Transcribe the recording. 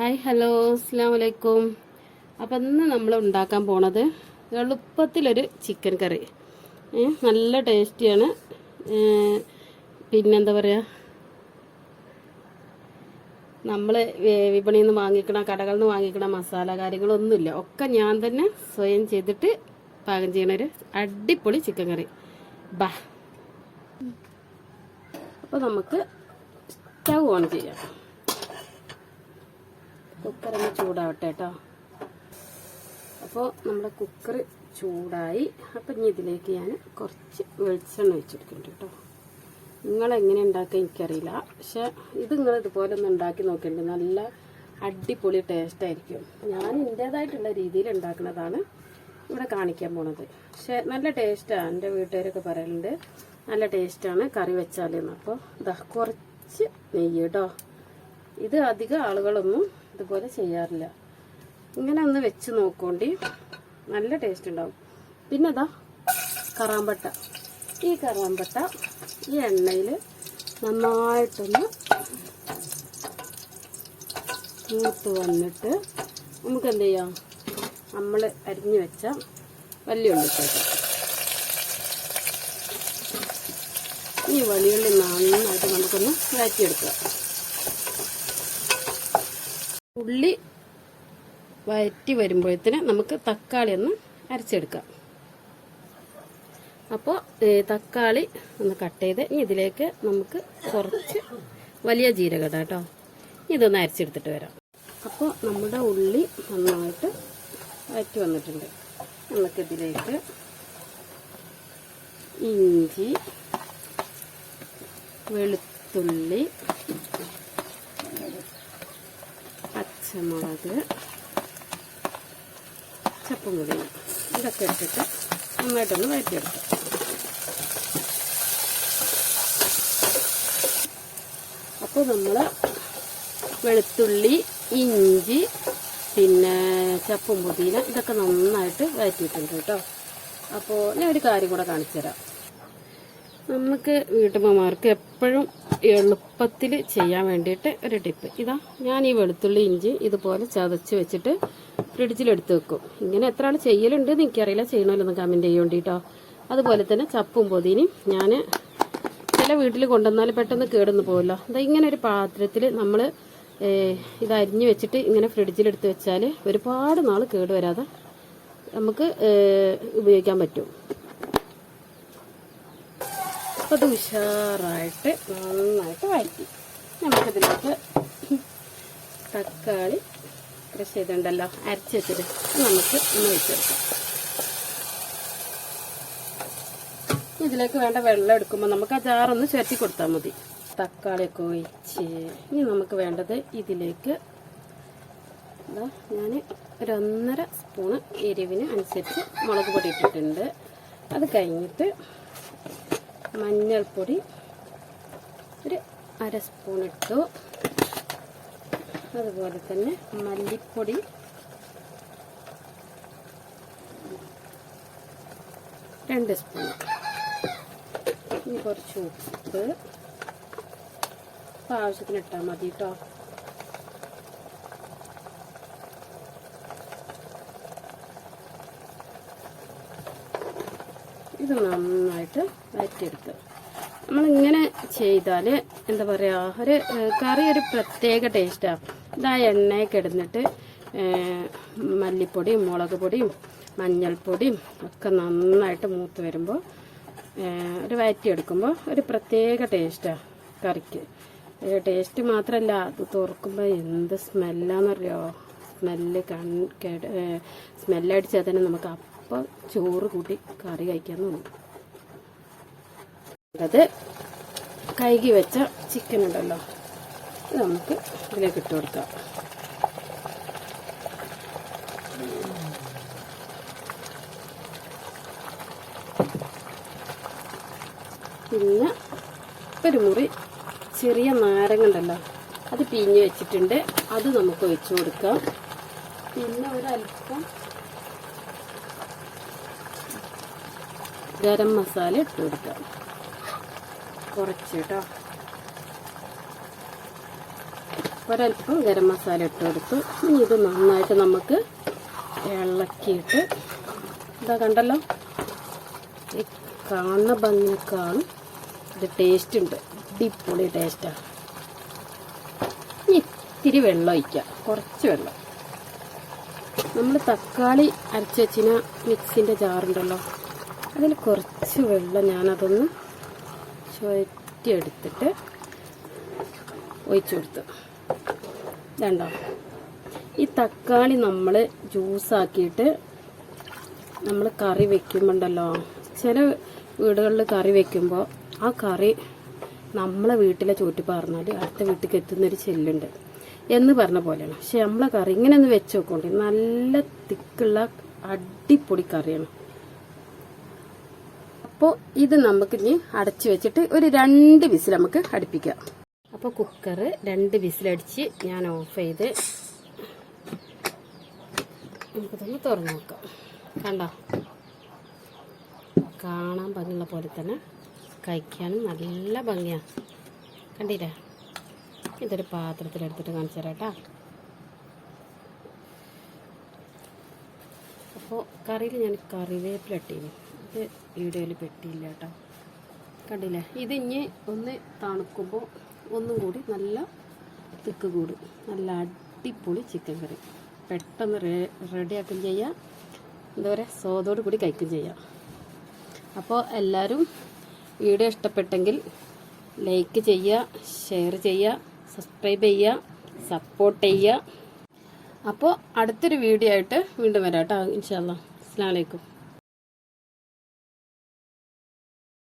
Hi hello അസ്സാം വലൈക്കും അപ്പം ഇന്ന് നമ്മൾ ഉണ്ടാക്കാൻ പോണത് എളുപ്പത്തിലൊരു ചിക്കൻ കറി. നല്ല ടേസ്റ്റിയാണ്. പിന്നെന്താ പറയുക നമ്മൾ വിപണിയിൽ നിന്ന് വാങ്ങിക്കണ കടകളിൽ നിന്ന് വാങ്ങിക്കണ മസാല കാര്യങ്ങളൊന്നുമില്ല. ഒക്കെ ഞാൻ തന്നെ സ്വയം ചെയ്തിട്ട് പാകം ചെയ്യണ ഒരു അടിപൊളി ചിക്കൻ കറി. ബാ. അപ്പോൾ നമുക്ക് സ്റ്റൗ ഓൺ ചെയ്യാം. കുക്കർ ഒന്ന് ചൂടാവട്ടെ കേട്ടോ. അപ്പോൾ നമ്മുടെ കുക്കർ ചൂടായി. അപ്പം ഇനി ഇതിലേക്ക് ഞാൻ കുറച്ച് വെളിച്ചെണ്ണ വെച്ചെടുക്കുന്നുണ്ട് കേട്ടോ. നിങ്ങളെങ്ങനെ ഉണ്ടാക്കുക എനിക്കറിയില്ല. പക്ഷെ ഇത് നിങ്ങൾ ഇതുപോലെ ഒന്ന് ഉണ്ടാക്കി നോക്കിയിട്ടുണ്ട്. നല്ല അടിപൊളി ടേസ്റ്റ് ആയിരിക്കും. ഞാൻ എന്റേതായിട്ടുള്ള രീതിയിൽ ഉണ്ടാക്കുന്നതാണ് ഇവിടെ കാണിക്കാൻ പോണത്. പക്ഷെ നല്ല ടേസ്റ്റാണ് എന്റെ വീട്ടുകാരൊക്കെ പറയലുണ്ട് നല്ല ടേസ്റ്റാണ് കറി വെച്ചാലെന്ന്. അപ്പോൾ ഇതാ കുറച്ച് നെയ്യ് കേട്ടോ. ഇത് അധികം ആളുകളൊന്നും ഇതുപോലെ ചെയ്യാറില്ല. ഇങ്ങനെ ഒന്ന് വെച്ച് നോക്കോണ്ടി നല്ല ടേസ്റ്റ് ഉണ്ടാവും. പിന്നെ അതാ കറാമ്പട്ട. ഈ കറാമ്പട്ട ഈ എണ്ണയിൽ നന്നായിട്ടൊന്ന് മൂത്ത് വന്നിട്ട് നമുക്ക് എന്ത് ചെയ്യാം? നമ്മൾ അരിഞ്ഞു വെച്ച വലിയ ഉള്ളിത്തേക്ക് ഈ വലിയുള്ളി നന്നായിട്ട് നമുക്കൊന്ന് വഴറ്റിയെടുക്കാം. ഉള്ളി വയറ്റി വരുമ്പോഴത്തേന് നമുക്ക് തക്കാളി ഒന്ന് അരച്ചെടുക്കാം. അപ്പോൾ തക്കാളി ഒന്ന് കട്ട് ചെയ്ത് ഇനി ഇതിലേക്ക് നമുക്ക് കുറച്ച് വലിയ ജീരകം ഇടാം കേട്ടോ ഇതൊന്ന് അരച്ചെടുത്തിട്ട് വരാം. അപ്പോൾ നമ്മുടെ ഉള്ളി നന്നായിട്ട് വയറ്റി വന്നിട്ടുണ്ട്. നമുക്കിതിലേക്ക് ഇഞ്ചി വെളുത്തുള്ളി പച്ചമുളക് ചപ്പും ചപ്പുമുടി ഇതൊക്കെ ഇട്ടിട്ട് നന്നായിട്ടൊന്ന് വഴറ്റിയെടുക്കാം. അപ്പോൾ നമ്മൾ വെളുത്തുള്ളി ഇഞ്ചി പിന്നെ ചപ്പും പുതിന ഇതൊക്കെ നന്നായിട്ട് വഴറ്റിയിട്ടുണ്ട് കേട്ടോ. അപ്പോൾ ഞാൻ ഒരു കാര്യം കൂടെ കാണിച്ചു തരാം നമുക്ക് വീട്ടമ്മമാർക്ക് എപ്പോഴും എളുപ്പത്തിൽ ചെയ്യാൻ വേണ്ടിയിട്ട് ഒരു ടിപ്പ്. ഇതാ ഞാൻ ഈ വെളുത്തുള്ളി ഇഞ്ചി ഇതുപോലെ ചതച്ച് വെച്ചിട്ട് ഫ്രിഡ്ജിലെടുത്ത് വെക്കും. ഇങ്ങനെ എത്ര ആൾ ചെയ്യലുണ്ട് എന്ന് എനിക്കറിയില്ല ചെയ്യണമല്ലോ കമന്റ് ചെയ്യണ്ടിട്ടോ അതുപോലെ തന്നെ ചപ്പും പൊതിനും ഞാൻ ചില വീട്ടിൽ കൊണ്ടുവന്നാൽ പെട്ടെന്ന് കേടുന്നു പോകുമല്ലോ അതാ ഇങ്ങനെ ഒരു പാത്രത്തിൽ നമ്മൾ ഇത് അരിഞ്ഞ് വെച്ചിട്ട് ഇങ്ങനെ ഫ്രിഡ്ജിലെടുത്ത് വെച്ചാൽ ഒരുപാട് നാൾ കേട് വരാതെ നമുക്ക് ഉപയോഗിക്കാൻ പറ്റും. അത് ഉഷാറായിട്ട് നന്നായിട്ട് വഴറ്റി. നമുക്കതിലേക്ക് തക്കാളി ക്രഷ് ചെയ്തിട്ടുണ്ടല്ലോ അരച്ച് വെച്ചിട്ട് നമുക്ക് ഒന്ന് വെച്ചെടുക്കാം ഇതിലേക്ക് വേണ്ട വെള്ളം എടുക്കുമ്പോൾ നമുക്ക് ആ ജാറൊന്ന് ചേർത്തി കൊടുത്താൽ മതി. തക്കാളിയൊക്കെ ഒഴിച്ച് ഇനി നമുക്ക് വേണ്ടത് ഇതിലേക്ക് ഞാൻ ഒരു ഒന്നര സ്പൂണ് എരിവിന് അനുസരിച്ച് മുളക് പൊടി ഇട്ടിട്ടുണ്ട്. അത് കഴിഞ്ഞിട്ട് മഞ്ഞൾപ്പൊടി ഒരു അര സ്പൂൺ ഇട്ടു. അതുപോലെ തന്നെ മല്ലിപ്പൊടി. രണ്ട് സ്പൂൺ. ഇനി കുറച്ച് ഉപ്പ്. ആവശ്യത്തിന് ഇട്ടാൽ മതി കേട്ടോ ഇത് നന്നായിട്ട് വഴറ്റിയെടുക്കുക നമ്മളിങ്ങനെ ചെയ്താൽ എന്താ പറയുക ഒരു കറി ഒരു പ്രത്യേക ടേസ്റ്റാണ് ഇതാ എണ്ണയൊക്കെ ഇടുന്നിട്ട് ഏഹ്, മല്ലിപ്പൊടിയും മുളക് പൊടിയും മഞ്ഞൾപ്പൊടിയും ഒക്കെ നന്നായിട്ട് മൂത്ത് വരുമ്പോൾ ഒരു വഴറ്റിയെടുക്കുമ്പോൾ ഒരു പ്രത്യേക ടേസ്റ്റാണ് കറിക്ക്. ടേസ്റ്റ് മാത്രമല്ല അത് തുറക്കുമ്പോൾ എന്ത് സ്മെല്ലാന്നറിയോ? സ്മെല്ല് കൺ സ്മെല്ലടിച്ചാൽ തന്നെ നമുക്ക് അപ്പം ചോറ് കൂട്ടി കറി കഴിക്കാൻ തോന്നും അത് കഴുകി വെച്ച ചിക്കൻ ഉണ്ടല്ലോ ഇത് നമുക്ക് ഇതിലേക്ക് ഇട്ട് കൊടുക്കാം. പിന്നെ ഒരു മുറി ചെറിയ നാരങ്ങ ഉണ്ടല്ലോ അത് പിഞ്ഞ് വെച്ചിട്ടുണ്ട് അത് നമുക്ക് വെച്ചു കൊടുക്കാം. പിന്നെ ഒരല്പം ഗരം മസാല ഇട്ട് കൊടുക്കാം. കുറച്ച് കേട്ടോ ഗരം മസാല ഇട്ട് കൊടുത്തു. ഇനി ഇത് നന്നായിട്ട് നമുക്ക് ഇളക്കിയിട്ട് ഇതാ കണ്ടല്ലോ? ഈ കാണുന്ന ഭംഗിക്കാളും ഇത് ടേസ്റ്റ് ഉണ്ട്. അടിപൊളി ടേസ്റ്റാണ് ഇനി ഇത്തിരി വെള്ളം ഒഴിക്കാം. കുറച്ച് വെള്ളം. നമ്മൾ തക്കാളി അരച്ച് വെച്ചിന മിക്സിന്റെ ജാറുണ്ടല്ലോ? അതിൽ കുറച്ച് വെള്ളം ഞാനതൊന്ന് ചുഴറ്റിയെടുത്തിട്ട് ഒഴിച്ചു കൊടുത്തു. ഇതുണ്ടോ? ഈ തക്കാളി നമ്മൾ ജ്യൂസാക്കിയിട്ട് നമ്മൾ കറി വെക്കുമ്പോണ്ടല്ലോ ചില വീടുകളിൽ കറി വെക്കുമ്പോൾ ആ കറി നമ്മളെ വീട്ടിലെ ചോറ്റി പറഞ്ഞാൽ അടുത്ത വീട്ടിലേക്ക് എത്തുന്നൊരു ചെല്ലുണ്ട് എന്ന് പറഞ്ഞ പോലെയാണ്. പക്ഷെ നമ്മളെ കറി ഇങ്ങനെ ഒന്ന് വെച്ച് നോക്കോണ്ടി നല്ല തിക്കുള്ള അടിപൊളി കറിയാണ്. അപ്പോൾ ഇത് നമുക്ക് ഇനി അടച്ചു വെച്ചിട്ട് ഒരു രണ്ട് വിസിൽ നമുക്ക് അടുപ്പിക്കാം. അപ്പോൾ കുക്കർ രണ്ട് വിസിലടിച്ച് ഞാൻ ഓഫ് ചെയ്ത് നമുക്കിതൊന്ന് തുറന്നു നോക്കാം. കണ്ടോ? കാണാൻ ഭംഗിയുള്ള പോലെ തന്നെ കഴിക്കാനും നല്ല ഭംഗിയാണ്. കണ്ടില്ലേ? ഇതൊരു പാത്രത്തിലെടുത്തിട്ട് കാണിച്ചു തരാം കേട്ടോ. അപ്പോൾ കറിയിൽ ഞാൻ കറിവേപ്പില ഇട്ടീനി ഇത് വീഡിയോയിൽ പെട്ടിയില്ല കേട്ടോ. കണ്ടില്ലേ? ഇത് ഇനി ഒന്ന് തണുക്കുമ്പോൾ ഒന്നും കൂടി നല്ല തിക്ക് കൂടും. നല്ല അടിപൊളി ചിക്കൻ കറി. പെട്ടെന്ന് റെഡിയാക്കുകയും ചെയ്യാം. എന്താ പറയുക സ്വാദോട് കൂടി കഴിക്കുകയും ചെയ്യാം. അപ്പോൾ എല്ലാവരും വീഡിയോ ഇഷ്ടപ്പെട്ടെങ്കിൽ ലൈക്ക് ചെയ്യുക ഷെയർ ചെയ്യുക സബ്സ്ക്രൈബ് ചെയ്യുക സപ്പോർട്ട് ചെയ്യുക അപ്പോൾ അടുത്തൊരു വീഡിയോ ആയിട്ട് വീണ്ടും വരാം കേട്ടോ. ഇൻഷാല്ലാം അസ്സാം വലൈക്കും